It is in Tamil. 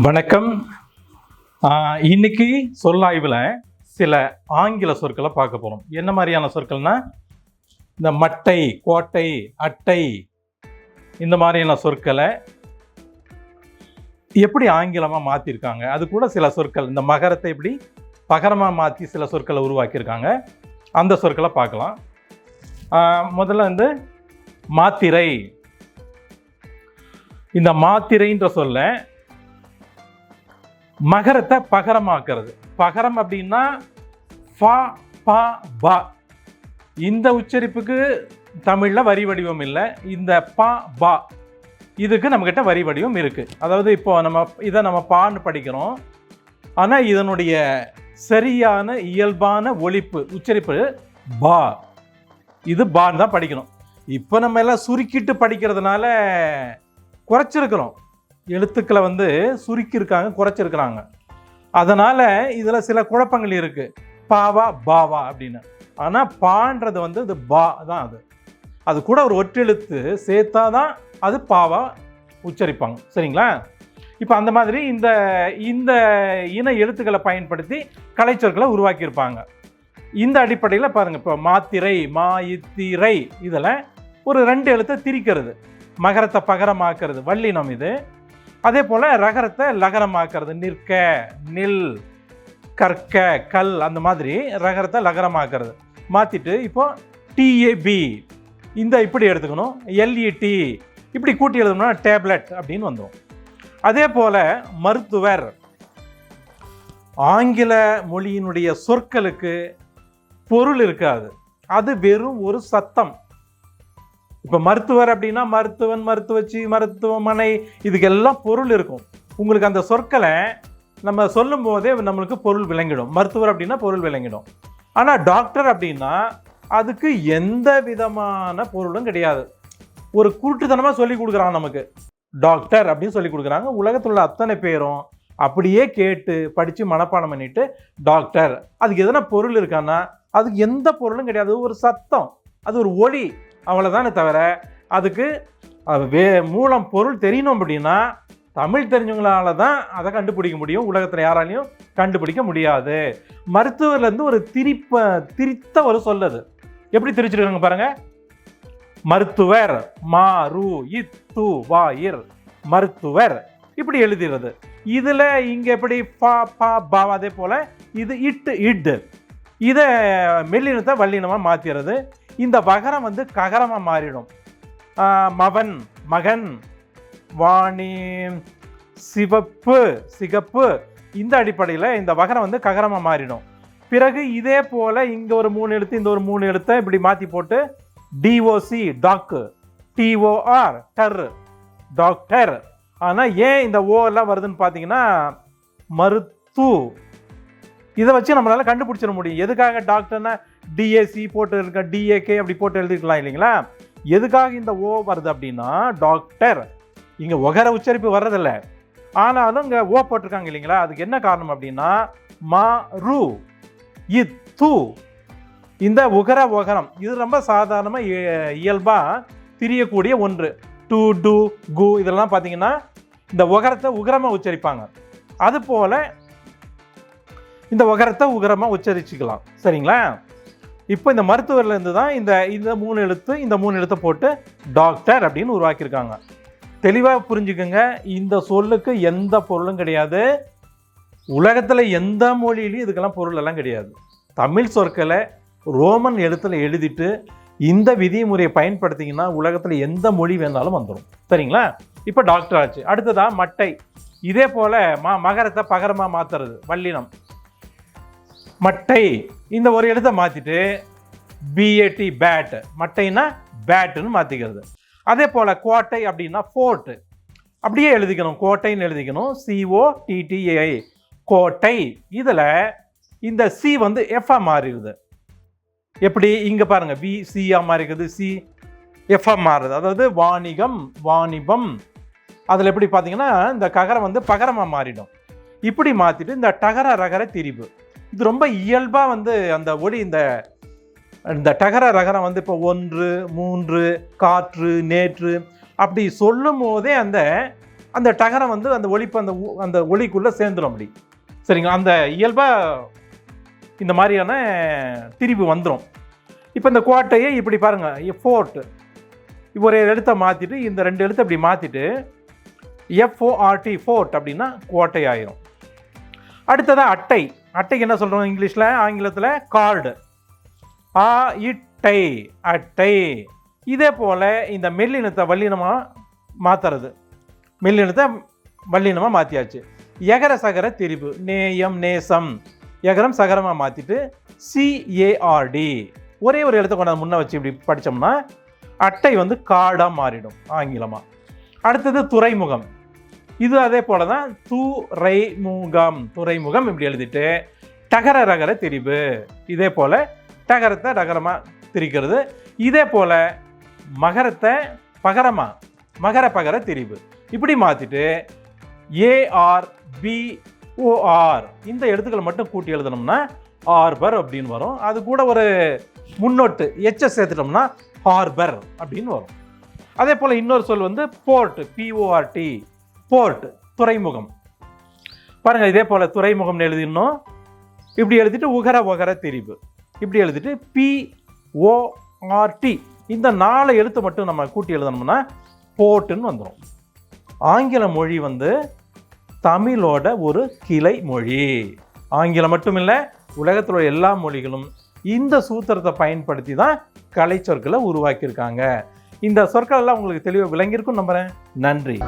வணக்கம். இன்னைக்கு சொல்லாய்வில் சில ஆங்கில சொற்களை பார்க்க போகிறோம் என்ன மாதிரியான சொற்கள்னா இந்த மட்டை கோட்டை அட்டை இந்த மாதிரியான சொற்களை எப்படி ஆங்கிலமாக மாற்றிருக்காங்க அது கூட சில சொற்கள் இந்த மகரத்தை எப்படி பகரமாக மாற்றி சில சொற்களை உருவாக்கியிருக்காங்க. அந்த சொற்களை பார்க்கலாம். முதல்ல வந்து மாத்திரை. இந்த மாத்திரைன்ற சொல்ல மகரத்தை பகரமாக்குறது. பகரம் அப்படின்னா ஃபா பா பா. இந்த உச்சரிப்புக்கு தமிழில் வரி வடிவம் இல்லை. இந்த பா பா. இதுக்கு நம்மக்கிட்ட வரி வடிவம் இருக்குது அதாவது இப்போ நம்ம இதை நம்ம பான்னு படிக்கிறோம். ஆனால் இதனுடைய சரியான இயல்பான ஒழிப்பு உச்சரிப்பு பா. இது பான்னு தான் படிக்கணும். இப்போ நம்ம எல்லாம் சுருக்கிட்டு படிக்கிறதுனால குறைச்சிருக்கிறோம். எழுத்துக்களை வந்து சுருக்கியிருக்காங்க குறைச்சிருக்கிறாங்க. அதனால் இதில் சில குழப்பங்கள் இருக்குது பாவா பாவா அப்படின்னு. ஆனால் பான்றது வந்து இது பா தான் அது. அது கூட ஒரு ஒற்றெழுத்து சேர்த்தா தான் அது பாவா உச்சரிப்பாங்க. சரிங்களா? இப்போ அந்த மாதிரி இந்த இந்த இன எழுத்துக்களை பயன்படுத்தி கலைச்சொற்களை உருவாக்கியிருப்பாங்க. இந்த அடிப்படையில் பாருங்கள் இப்போ மாத்திரை மா இத்திரை இதில் ஒரு ரெண்டு எழுத்தை திரிக்கிறது. மகரத்தை பகரமாக்குறது வல்லினம் இது. அதே போல் ரகரத்தை லகரமாக்குறது. நிற்க நில் கற்க கல் அந்த மாதிரி ரகரத்தை லகரமாக்குறது. மாற்றிட்டு இப்போ டிஏபி இந்த இப்படி எடுத்துக்கணும். எல்இடி இப்படி கூட்டி எழுதணும்னா டேப்லெட் அப்படின்னு வந்தோம் அதே போல் மருத்துவர். ஆங்கில மொழியினுடைய சொற்களுக்கு பொருள் இருக்காது. அது வெறும் ஒரு சத்தம். இப்போ மருத்துவர் அப்படின்னா மருத்துவன் மருத்துவச்சி மருத்துவமனை இதுக்கெல்லாம் பொருள் இருக்கும். உங்களுக்கு அந்த சொற்களை நம்ம சொல்லும் போதே நம்மளுக்கு பொருள் விளங்கிடும். மருத்துவர் அப்படின்னா பொருள் விளங்கிடும். ஆனால் டாக்டர் அப்படின்னா அதுக்கு எந்த விதமான பொருளும் கிடையாது. ஒரு கூட்டுத்தனமாக சொல்லி கொடுக்குறாங்க நமக்கு. டாக்டர் அப்படின்னு சொல்லி கொடுக்குறாங்க. உலகத்தில் உள்ள அத்தனை பேரும் அப்படியே கேட்டு படித்து மனப்பாடம் பண்ணிட்டு டாக்டர் அதுக்கு எதனா பொருள் இருக்கான்னா அதுக்கு எந்த பொருளும் கிடையாது. ஒரு சத்தம். அது ஒரு ஒளி. அவ்வளோதானே தவிர அதுக்கு வே மூலம் பொருள் தெரியணும் அப்படின்னா தமிழ் தெரிஞ்சவங்களால தான் அதை கண்டுபிடிக்க முடியும் உலகத்தில் யாராலையும் கண்டுபிடிக்க முடியாது. மருத்துவர்லேருந்து ஒரு திரிப்ப திரித்த ஒரு சொல்லுது எப்படி திரிச்சிருக்காங்க பாருங்க? மருத்துவர் மா ரு வாயிர். வா இர் மருத்துவர். இப்படி எழுதிடுறது. இதில் இங்கே எப்படி பா பா பா அதே போல் இது இட்டு இட்டு இதை மெல்லினத்தை வல்லினமாக மாற்றிடுறது இந்த வகரம் வந்து ககரமாக மாறிடும். மவன் மகன் வாணி சிவப்பு சிகப்பு இந்த அடிப்படையில் இந்த வகரம் வந்து ககரமாக மாறிடும். பிறகு இதே போல் இங்கே ஒரு மூணு எழுத்து இந்த ஒரு மூணு எழுத்தை இப்படி மாற்றி போட்டு DOC doc DOR tor doctor ஆனால் ஏன் இந்த ஓ எல்லாம் வருதுன்னு பார்த்தீங்கன்னா மருத்து. இதை வச்சு நம்மளால் கண்டுபிடிச்சிட முடியும். எதுக்காக டாக்டர்னா டிஏசி போட்டு இருக்க டிஏகே அப்படி போட்டு எழுதிக்கலாம் இல்லைங்களா? எதுக்காக இந்த ஓ வருது அப்படின்னா டாக்டர் இங்கே ஒகர உச்சரிப்பு வர்றதில்ல. ஆனாலும் இங்கே ஓ போட்டிருக்காங்க இல்லைங்களா? அதுக்கு என்ன காரணம் அப்படின்னா மா ரு இத் இந்த உகர உகரம் இது ரொம்ப சாதாரணமாக இயல்பாக திரியக்கூடிய ஒன்று. டு டு கு இதெல்லாம் பார்த்தீங்கன்னா இந்த உகரத்தை உகரமாக உச்சரிப்பாங்க. அதுபோல் இந்த உகரத்தை உகரமாக உச்சரிச்சுக்கலாம். சரிங்களா? இப்போ இந்த மருத்துவர்லேருந்து தான் இந்த இந்த மூணு எழுத்து இந்த மூணு எழுத்தை போட்டு டாக்டர் அப்படின்னு உருவாக்கியிருக்காங்க. தெளிவாக புரிஞ்சுக்கோங்க இந்த சொல்லுக்கு எந்த பொருளும் கிடையாது. உலகத்தில் எந்த மொழியிலையும் இதுக்கெல்லாம் பொருள் எல்லாம் கிடையாது. தமிழ் சொற்களை ரோமன் எழுத்தில் எழுதிட்டு இந்த விதிமுறையை பயன்படுத்திங்கன்னா உலகத்தில் எந்த மொழி வேணாலும் வந்துடும் சரிங்களா? இப்போ டாக்டர் ஆச்சு. அடுத்ததா மட்டை. இதே போல் ம மகரத்தை பகரமாக மாற்றுறது வல்லினம் மட்டை. இந்த ஒரு எழுத்தை மாற்றிட்டு பிஏடி பேட் மட்டைனா பேட்டுன்னு மாற்றிக்கிறது அதே போல் கோட்டை அப்படின்னா ஃபோர்ட்டு அப்படியே எழுதிக்கணும். கோட்டைன்னு எழுதிக்கணும். சிஓ டிடிஏஐ கோட்டை. இதில் இந்த சி வந்து எஃப்ஆ மாறிடுது. எப்படி? இங்கே பாருங்கள் வி சிஆ மாறிக்கிறது சி எஃப்எம் மாறுது. அதாவது வாணிகம் வாணிபம். அதில் எப்படி பார்த்தீங்கன்னா இந்த ககரம் வந்து பகரமாக மாறிடும். இப்படி மாற்றிட்டு இந்த டகர ரகர திரிபு. இது ரொம்ப இயல்பாக வந்து அந்த ஒளி இந்த இந்த டகர ரகரம் வந்து இப்போ ஒன்று மூன்று காற்று நேற்று அப்படி சொல்லும் போதே அந்த அந்த டகரம் வந்து அந்த ஒளிப்பு அந்த ஊ- அந்த ஒளிக்குள்ளே சேர்ந்துடும் அப்படி. சரிங்களா? அந்த இயல்பாக இந்த மாதிரியான திரிவு வந்துடும் இப்போ இந்த கோட்டையை இப்படி பாருங்கள் ஃபோர்ட்டு. ஒரு எழுத்தை மாற்றிட்டு இந்த ரெண்டு எழுத்தை இப்படி மாற்றிட்டு எஃப்ஓஆர்டி ஃபோர்ட் அப்படின்னா கோட்டை ஆயிரும் அடுத்ததாக அட்டை. அட்டைக்கு என்ன சொல்கிறோம் இங்கிலீஷில்? ஆங்கிலத்தில் கார்டு ஆ இட்டை அட்டை. இதே போல் இந்த மெல்லினத்தை வல்லினமாக மாற்றுறது மெல்லினத்தை வல்லினமாக மாற்றியாச்சு எகர சகர திரிபு நேயம் நேசம். எகரம் சகரமாக மாற்றிட்டு சிஏஆர்டி ஒரே ஒரு எழுத்தை கொண்டாந்து முன்னே வச்சு இப்படி படித்தோம்னா அட்டை வந்து காடாக மாறிடும் ஆங்கிலமாக அடுத்தது துறைமுகம். இது அதே போல தான் துறைமுகம். துறைமுகம் இப்படி எழுதிட்டு டகர ரகர திரிபு. இதே போல் டகரத்தை ரகரமாக திரிக்கிறது. இதே போல் மகரத்தை பகரமாக மகர பகர திரிபு. இப்படி மாற்றிட்டு ஏஆர் பிஓஆர் இந்த எழுத்துக்களை மட்டும் கூட்டி எழுதணும்னா ஆர்பர் அப்படின்னு வரும். அது கூட ஒரு முன்னோட்டு எச்ச சேர்த்துட்டோம்னா ஹார்பர் அப்படின்னு வரும். அதே போல் இன்னொரு சொல் வந்து போர்ட் பிஓஆர்டி போர்ட் துறைமுகம். பாருங்கள் இதே போல் துறைமுகம்னு எழுதிடணும். இப்படி எழுதிட்டு உகர உகர திரிவு இப்படி எழுதிட்டு பிஓஆர்டி இந்த நாலு எழுத்து மட்டும் நம்ம கூட்டி எழுதணும்னா போர்ட்டுன்னு வந்துடும் ஆங்கில மொழி வந்து தமிழோட ஒரு கிளை மொழி. ஆங்கிலம் மட்டும் இல்லை உலகத்தில் உள்ள எல்லா மொழிகளும் இந்த சூத்திரத்தை பயன்படுத்தி தான் கலை சொற்களை உருவாக்கியிருக்காங்க. இந்த சொற்கள் எல்லாம் உங்களுக்கு தெளிவாக விளங்கியிருக்கும் நம்புகிறேன் நன்றி.